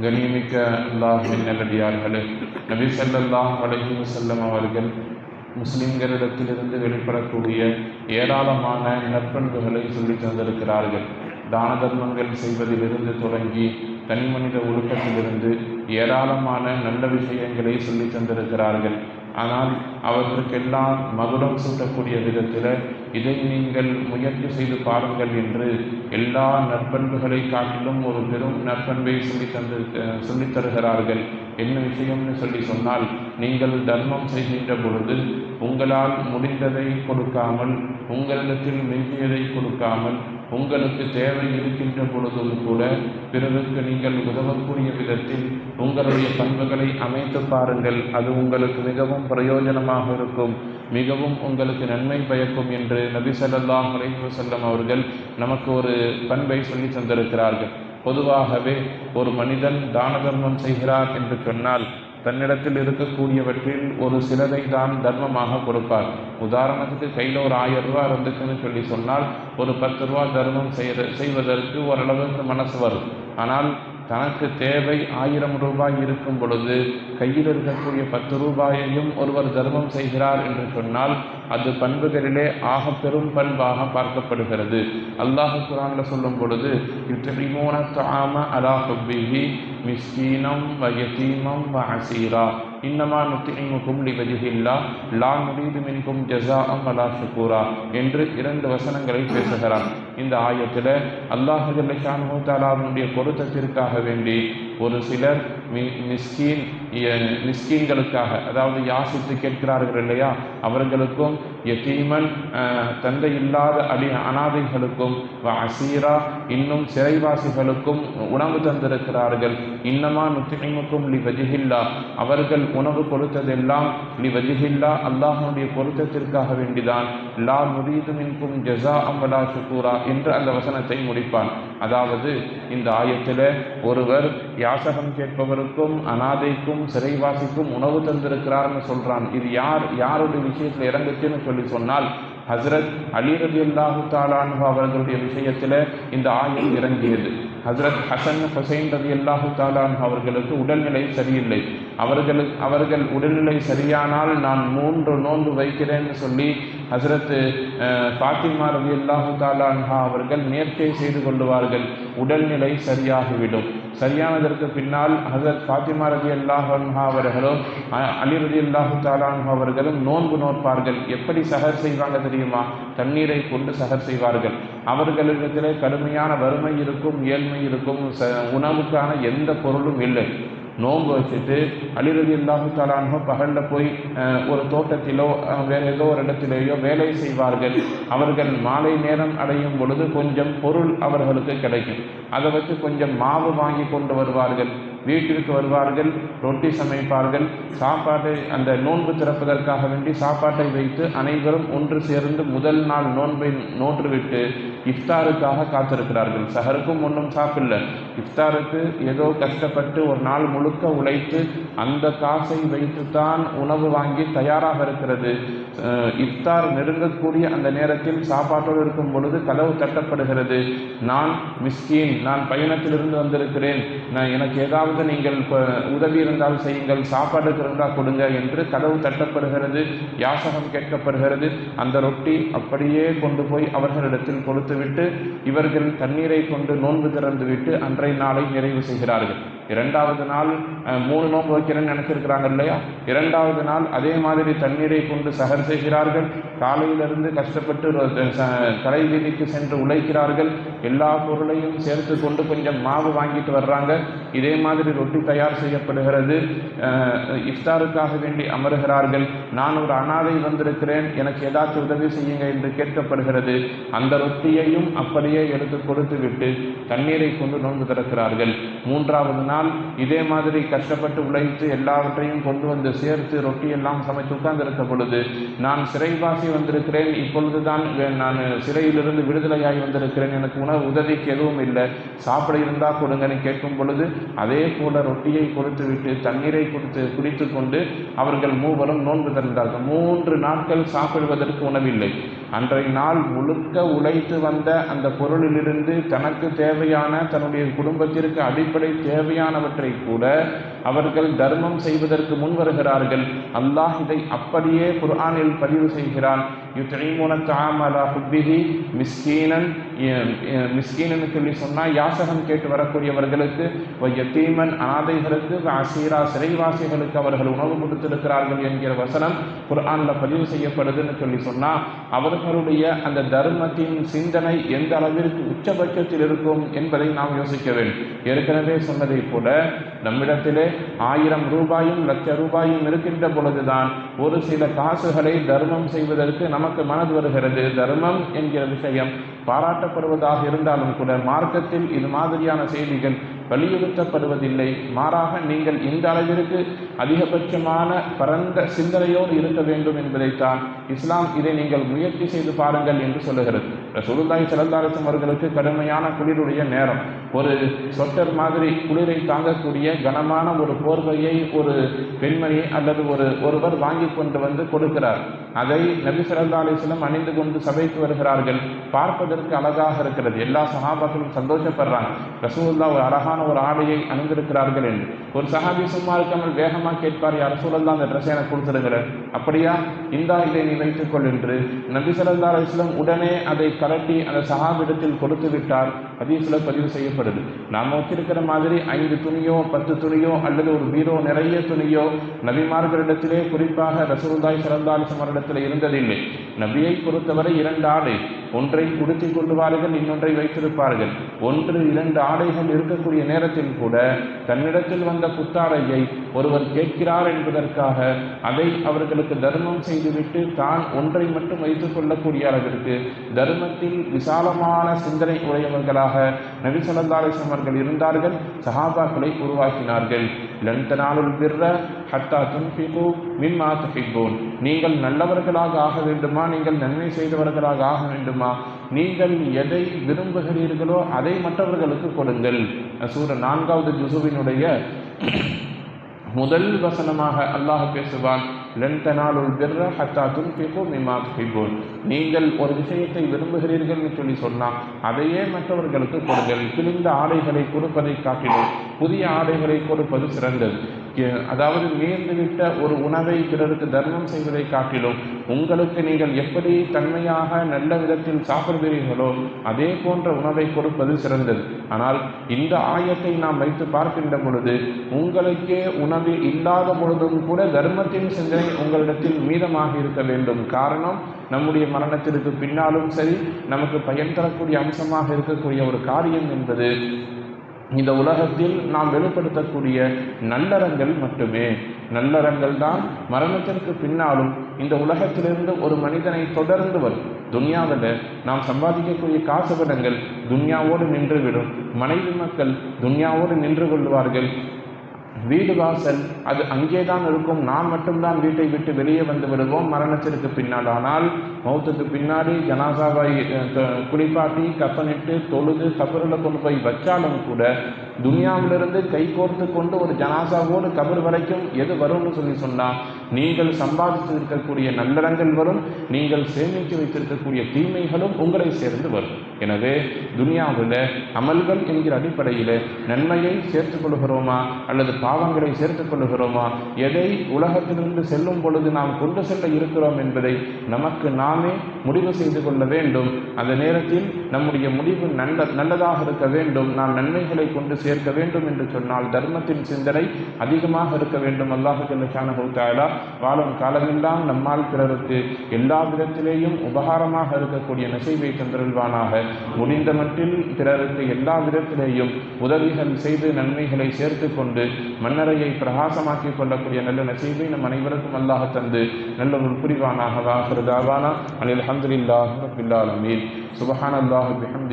கண்ணியமிக்க அல்லாஹின் நல்லடியார்களே நபி ஸல்லல்லாஹு அலஹி வசல்லம் அவர்கள் முஸ்லிம்களிடத்திலிருந்து வெளிப்படக்கூடிய ஏராளமான நற்பண்புகளை சொல்லி தந்திருக்கிறார்கள். தான தர்மங்கள் செய்வதிலிருந்து தொடங்கி தனிமனித ஒழுக்கத்திலிருந்து ஏராளமான நல்ல விஷயங்களை சொல்லி தந்திருக்கிறார்கள். ஆனால் அவர்களுக்கெல்லாம் மகுடம் சூட்டக்கூடிய விதத்தில் இதை நீங்கள் முயற்சி செய்து பாருங்கள் என்று எல்லா நற்பண்புகளை காட்டிலும் ஒரு பெரும் நற்பண்பை சொல்லி தந்து சொல்லித் தருகிறார்கள். என்ன விஷயம்னு சொல்லி சொன்னால் நீங்கள் தர்மம் செய்கின்ற பொழுது உங்களால் முடிந்ததை கொடுக்காமல் உங்களிடத்தில் மிஞ்சியதை கொடுக்காமல் உங்களுக்கு தேவை இருக்கின்ற பொழுதும் கூட பிறருக்கு நீங்கள் உதவக்கூடிய விதத்தில் உங்களுடைய பண்புகளை அமைத்து பாருங்கள். அது உங்களுக்கு மிகவும் பிரயோஜனமாக இருக்கும். மிகவும் உங்களுக்கு நன்மை பயக்கும் என்று நபி சல்லாஹ் அலைஹி அவர்கள் நமக்கு ஒரு பண்பை சொல்லி தந்திருக்கிறார்கள். பொதுவாகவே ஒரு மனிதன் தான தர்மம் செய்கிறார் என்று சொன்னால் தன்னிடத்தில் இருக்கக்கூடியவற்றில் ஒரு சிலதை தான் தர்மமாக கொடுப்பார். உதாரணத்துக்கு கையில் ஒரு ஆயிரம் ரூபா இருந்துச்சுன்னு சொல்லி சொன்னால் ஒரு பத்து ரூபா தர்மம் செய்ய செய்வதற்கு ஓரளவுக்கு மனசு வரும். ஆனால் தனக்கு தேவை ஆயிரம் ரூபாய் இருக்கும் பொழுது கையில் இருக்கக்கூடிய பத்து ரூபாயையும் ஒருவர் தர்மம் செய்கிறார் என்று சொன்னால் அது பண்புகளிலே ஆக பெரும் பண்பாக பார்க்கப்படுகிறது. அல்லாஹ் குரான்ல சொல்லும் பொழுது யுத்தரிமோன தாம அலா ஹுப்பிஹி மிஸ்கீனம் வயதீமம் வ அசீரா. இன்னமா நுத்திமுக்கும் லிவஜிஹில்லா லா நுரீது மின்கும் ஜசா அம் அலா ஷுக்கூரா என்று இரண்டு வசனங்களை பேசுகிறார் இந்த ஆயத்தில் அல்லாஹு ஜல்லஷானு தாலாவினுடைய பொருத்தத்திற்காக வேண்டி ஒரு சிலர் மிஸ்கீன் மிஸ்கீன்களுக்காக. அதாவது யாசித்து கேட்கிறார்கள் இல்லையா? அவர்களுக்கும் யதீமன் தந்தை இல்லாத அடி அனாதைகளுக்கும் அசீரா இன்னும் சிறைவாசிகளுக்கும் உணவு தந்திருக்கிறார்கள். இன்னமா நுத்திமுக்கும் லி வஜிஹில்லா. அவர்கள் உணவு கொடுத்ததெல்லாம் லி வஜிஹில்லா அல்லாஹனுடைய பொருத்தத்திற்காக வேண்டிதான். லா முரீது மின்கும் ஜசா அம்பலா சுக்கூரா என்று அந்த வசனத்தை முடிப்பான். அதாவது இந்த ஆயத்தில் ஒருவர் யாசகம் கேட்பவருக்கும் அனாதைக்கும் சிறைவாசிக்கும் உணவு தந்திருக்கிறார்னு சொல்கிறான் இது யார் யாருடைய விஷயத்தில் இறங்குச்சுன்னு சொல்லி சொன்னால் ஹசரத் அலி ரதி அல்லாஹு தாலானு அவர்களுடைய விஷயத்தில் இந்த ஆயம் இறங்கியது. ஹசரத் ஹசன் ஹுசைன் ரதி அல்லாஹு தாலான் அவர்களுக்கு உடல்நிலை சரியில்லை. அவர்களுக்கு அவர்கள் உடல்நிலை சரியானால் நான் மூன்று நோன்பு வைக்கிறேன்னு சொல்லி ஹசரத் ஃபாத்திமா ரவி அல்லாஹு தாலான்ஹா அவர்கள் நேர்ச்சை செய்து கொள்ளுவார்கள். உடல்நிலை சரியாகிவிடும். சரியானதற்கு பின்னால் ஹசரத் ஃபாத்திமா ரதி அல்லாஹன்ஹா அவர்களும் அலி ரதி அல்லாஹு தாலான்ஹா அவர்களும் நோன்பு நோற்பார்கள். எப்படி சகர் செய்வாங்க தெரியுமா? தண்ணீரை கொண்டு சகர் செய்வார்கள். அவர்களிடத்திலே கடுமையான வறுமை இருக்கும் ஏழ்மை இருக்கும் உணவுக்கான எந்த பொருளும் இல்லை. நோன்பு வச்சுட்டு அலிரதி இல்லாஹு தாலானோ பகலில் போய் ஒரு தோட்டத்திலோ வேறு ஏதோ ஒரு இடத்திலேயோ வேலை செய்வார்கள். அவர்கள் மாலை நேரம் அடையும் பொழுது கொஞ்சம் பொருள் அவர்களுக்கு கிடைக்கும். அதை வச்சு கொஞ்சம் மாவு வாங்கி கொண்டு வருவார்கள். வீட்டிற்கு வருவார்கள் ரொட்டி சமைப்பார்கள். சாப்பாட்டை அந்த நோன்பு திறப்பதற்காக வேண்டி சாப்பாட்டை வைத்து அனைவரும் ஒன்று சேர்ந்து முதல் நாள் நோன்பை நோற்றுவிட்டு இஃப்தாருக்காக காத்திருக்கிறார்கள். சஹருக்கும் ஒன்றும் சாப்பிடல இஃப்தாருக்கு ஏதோ கஷ்டப்பட்டு ஒரு நாள் முழுக்க உழைத்து அந்த காசை வைத்துத்தான் உணவு வாங்கி தயாராக இருக்கிறது. இஃப்தார் நெருங்கக்கூடிய அந்த நேரத்தில் சாப்பாட்டோடு இருக்கும் பொழுது கதவு தட்டப்படுகிறது. நான் மிஸ்கீன் நான் பயணத்திலிருந்து வந்திருக்கிறேன். நான் எனக்கு ஏதாவது நீங்கள் உதவி இருந்தால் செய்யுங்கள் சாப்பாடுக்கு இருந்தால் கொடுங்க என்று கதவு தட்டப்படுகிறது யாசகம் கேட்கப்படுகிறது. அந்த ரொட்டி அப்படியே கொண்டு போய் அவர்களிடத்தில் கொடுத்துவிட்டு இவர்கள் தண்ணீரை கொண்டு நோன்பு திறந்துவிட்டு அன்றைய நாளை நிறைவு செய்கிறார்கள். இரண்டாவது நாள் மூணு நோன்பு வைக்கிறேன்னு நினைச்சிருக்கிறாங்க இல்லையா? இரண்டாவது நாள் அதே மாதிரி தண்ணீரை கொண்டு சகர் செய்கிறார்கள். காலையிலிருந்து கஷ்டப்பட்டு தலை வீதிக்கு சென்று உழைக்கிறார்கள். எல்லா பொருளையும் சேர்த்து கொண்டு கொஞ்சம் மாவு வாங்கிட்டு வர்றாங்க. இதே மாதிரி ரொட்டி தயார் செய்யப்படுகிறது. இஃப்தாருக்காக வேண்டி அமருகிறார்கள். நான் ஒரு அனாதை வந்திருக்கிறேன். எனக்கு ஏதாச்சும் உதவி செய்யுங்க என்று கேட்கப்படுகிறது. அந்த ரொட்டியையும் அப்படியே எடுத்து கொடுத்து விட்டு தண்ணீரை கொண்டு நோன்பு திறக்கிறார்கள். மூன்றாவது நாள் இதே மாதிரி கஷ்டப்பட்டு உழைத்து எல்லாவற்றையும் கொண்டு வந்து சேர்த்து ரொட்டி எல்லாம் சமைத்து உட்கார்ந்திருக்க பொழுது நான் சிறைவாசி வந்திருக்கிறேன். இப்பொழுதுதான் நான் சிறையிலிருந்து விடுதலையாகி வந்திருக்கிறேன். எனக்கு உணவு உதவிக்கு எதுவும் இல்லை. சாப்பிட இருந்தால் கொடுங்கன்னு கேட்கும் பொழுது அதே போல ரொட்டியை கொடுத்து விட்டு தண்ணீரை கொடுத்து குடித்து கொண்டு அவர்கள் மூவரும் நோன்பு திறந்தார்கள். மூன்று நாட்கள் சாப்பிடுவதற்கு உணவில்லை. அன்றைய நாள் முழுக்க உழைத்து வந்த அந்த பொருளிலிருந்து தனக்கு தேவையான தன்னுடைய குடும்பத்திற்கு அடிப்படை தேவையானவற்றை கூட அவர்கள் தர்மம் செய்வதற்கு முன் வருகிறார்கள். அல்லாஹ் இதை அப்படியே குர்ஆனில் பதிவு செய்கிறான். யுத்ரீமுன தாமலா ஹுப்பிஹி மிஸ்கீனன் மிஸ்கீனன் சொல்லி சொன்னால் யாசகம் கேட்டு வரக்கூடியவர்களுக்கு யத்தீமன் அனாதைகளுக்கு அசீரா சிறைவாசிகளுக்கு அவர்கள் உணவு கொடுத்திருக்கிறார்கள் என்கிற வசனம் குர்ஆனில் பதிவு செய்யப்படுதுன்னு சொல்லி சொன்னால் அவர்களுடைய அந்த தர்மத்தின் சிந்தனை எந்த அளவிற்கு உச்சபட்சத்தில் இருக்கும் என்பதை நாம் யோசிக்க வேண்டும். ஏற்கனவே சொன்னதை போல நம்மிடத்திலே ஆயிரம் ரூபாயும் லட்ச ரூபாயும் இருக்கின்ற பொழுதுதான் ஒரு சில காசுகளை தர்மம் செய்வதற்கு நமக்கு மனது வருகிறது. தர்மம் என்கிற விஷயம் பாராட்டப்படுவதாக இருந்தாலும் கூட மார்க்கத்தில் இது மாதிரியான செய்திகள் வலியுறுத்தப்படுவதில்லை மாறாக நீங்கள் இந்த அளவிற்கு அதிகபட்சமான பரந்த சிந்தனையோடு இருக்க வேண்டும் என்பதைத்தான் இஸ்லாம் இதை நீங்கள் முயற்சி செய்து பாருங்கள் என்று சொல்லுகிறது. ரசூலுல்லாஹி ஸல்லல்லாஹு அவர்களுக்கு கடுமையான குளிருடைய நேரம். ஒரு சொட்டர் மாதிரி குளிரை தாங்கக்கூடிய கனமான ஒரு போர்வையை ஒரு பெண்மணி அல்லது ஒரு ஒருவர் வாங்கி கொண்டு வந்து கொடுக்கிறார். அதை நபி ஸல்லல்லாஹு அணிந்து கொண்டு சபைக்கு வருகிறார்கள். பார்ப்பதற்கு அழகாக இருக்கிறது. எல்லா சகாபாக்களும் சந்தோஷப்படுறாங்க. ரசூல்லா ஒரு அழகான ஒரு ஆடையை அணிந்திருக்கிறார்கள் என்று. ஒரு சஹாபி சும்மா இருக்காமல் வேகமாக கேட்பார் யார் ரசூலுல்லா அந்த ட்ரெஸ்ஸை எனக்கு கொடுத்துருக்கிறேன் அப்படியா? இந்தா இதை நீ வைத்துக்கொள் என்று நபி ஸல்லல்லாஹு அலைஹி உடனே அதை கலட்டி அந்த சஹாபிடத்தில் கொடுத்து விட்டார். ஹதீஸ்ல பதிவு செய்யப்படுது. நாம் வச்சிருக்கிற மாதிரி ஐந்து துணியோ பத்து துணியோ அல்லது ஒரு பீரோ நிறைய துணியோ நபிமார்களிடத்திலே குறிப்பாக ரசூல்தாய் ஸல்லல்லாஹு அலைஹி இருந்ததில்லை. நபியை பொறுத்தவரை இரண்டு ஆடை. ஒன்றை உடுத்திக் கொள்ளுவார்கள் இன்னொன்றை வைத்திருப்பார்கள். ஒன்று இரண்டு ஆடைகள் இருக்கக்கூடிய நேரத்தில் கூட தன்னிடத்தில் வந்த புத்தாடையை ஒருவர் கேட்கிறார் என்பதற்காக அதை அவர்களுக்கு தர்மம் செய்துவிட்டு தான் ஒன்றை மட்டும் வைத்துக் கொள்ளக்கூடிய அளவிற்கு தர்மத்தில் விசாலமான சிந்தனை உடையவர்களாக நபி அவர்கள் இருந்தார்கள் சஹாபாக்களை உருவாக்கினார்கள். லன் தனாலுல் பிர்ர ஹத்தா துன்ஃபிகு மிம்மா துஹிப்பூன் நீங்கள் நல்லவர்களாக ஆக வேண்டுமா? நீங்கள் நன்மை செய்தவர்களாக ஆக வேண்டுமா? நீங்கள் எதை விரும்புகிறீர்களோ அதை மற்றவர்களுக்கு கொடுங்கள். சூர நான்காவது ஜுசுவினுடைய முதல் வசனமாக அல்லாஹ் பேசுவான் லன் தனாலுல் பிர்ர ஹத்தா துன்பிகோ மிமா துஹிப்பூன் நீங்கள் ஒரு விஷயத்தை விரும்புகிறீர்கள்னு சொல்லி சொன்னால் அதையே மற்றவர்களுக்கு கொடுங்கள். கிழிந்த ஆடைகளை கொடுப்பதை காட்டிலும் புதிய ஆடைகளை கொடுப்பது சிறந்தது. அதாவது மீந்துவிட்ட ஒரு உணவை பிறருக்கு தர்மம் செய்வதை காட்டிலும் உங்களுக்கு நீங்கள் எப்படி தன்மையாக நல்ல விதத்தில் சாப்பிடுகிறீர்களோ அதே போன்ற உணவை கொடுப்பது சிறந்தது. ஆனால் இந்த ஆயத்தை நாம் வைத்து பார்க்கின்ற பொழுது உங்களுக்கே உணவு இல்லாத பொழுதும் கூட தர்மத்தின் சிந்தனை உங்களிடத்தில் மீதமாக இருக்க வேண்டும். காரணம் நம்முடைய மரணத்திற்கு பின்னாலும் சரி நமக்கு பயன் தரக்கூடிய அம்சமாக இருக்கக்கூடிய ஒரு காரியம் என்பது இந்த உலகத்தில் நாம் வெளிப்படுத்தக்கூடிய நல்லறங்கள் மட்டுமே. நல்லறங்கள் தான் மரணத்திற்கு பின்னாலும் இந்த உலகத்திலிருந்து ஒரு மனிதனை தொடர்ந்து வரும். துன்யாவில் நாம் சம்பாதிக்கக்கூடிய காசு படங்கள் துன்யாவோடு நின்றுவிடும். மனைவி மக்கள் துன்யாவோடு நின்று கொள்வார்கள். வீடு வாசல் அது அங்கே தான் இருக்கும். நாம் மட்டும்தான் வீட்டை விட்டு வெளியே வந்து விடுவோம். மரணத்திற்கு பின்னால். ஆனால் மௌத்துக்கு பின்னாடி ஜனாசாவை குளிப்பாட்டி கப்பனிட்டு தொழுது கபரில் கொண்டு போய் வச்சாலும் கூட துனியாவிலிருந்து கை கோர்த்து கொண்டு ஒரு ஜனாசாவோடு கபர் வரைக்கும் எது வரும்னு சொல்லி சொன்னால் நீங்கள் சம்பாதித்து இருக்கக்கூடிய நல்லறங்கள் வரும் நீங்கள் சேமித்து வைத்திருக்கக்கூடிய தீமைகளும் உங்களை சேர்ந்து வரும். எனவே துனியாவில் அமல்கள் என்கிற அடிப்படையில் நன்மையை சேர்த்துக் கொள்கிறோமா அல்லது பாவங்களை சேர்த்துக் கொள்கிறோமா எதை உலகத்திலிருந்து செல்லும் பொழுது நாம் கொண்டு செல்ல இருக்கிறோம் என்பதை நமக்கு நாமே முடிவு செய்து கொள்ள வேண்டும். அந்த நேரத்தில் நம்முடைய முடிவு நல்ல நல்லதாக இருக்க வேண்டும். நாம் நன்மைகளை கொண்டு சேர்க்க வேண்டும் என்று சொன்னால் தர்மத்தின் சிந்தனை அதிகமாக இருக்க வேண்டும். அல்லாஹு ஜல்லஷானஹூத்தாலா வாழும் காலமெல்லாம் நம்மால் பிறருக்கு எல்லா விதத்திலேயும் உபகாரமாக இருக்கக்கூடிய நசைவை தந்திருவானாக முடிந்த மட்டில் பிறருக்கு எல்லா விதத்திலேயும் உதவிகள் செய்து நன்மைகளை சேர்த்து கொண்டு மன்னரையை பிரகாசமாக்கிக் கொள்ளக்கூடிய நல்ல நசைவை நம் அனைவருக்கும் அல்லாஹ் தந்து நல்ல ஒரு புரிவானாக வாஹிருதாவானா அனில் அஹமதுல்லாஹ் ரபில் சுபஹான் அல்லாஹு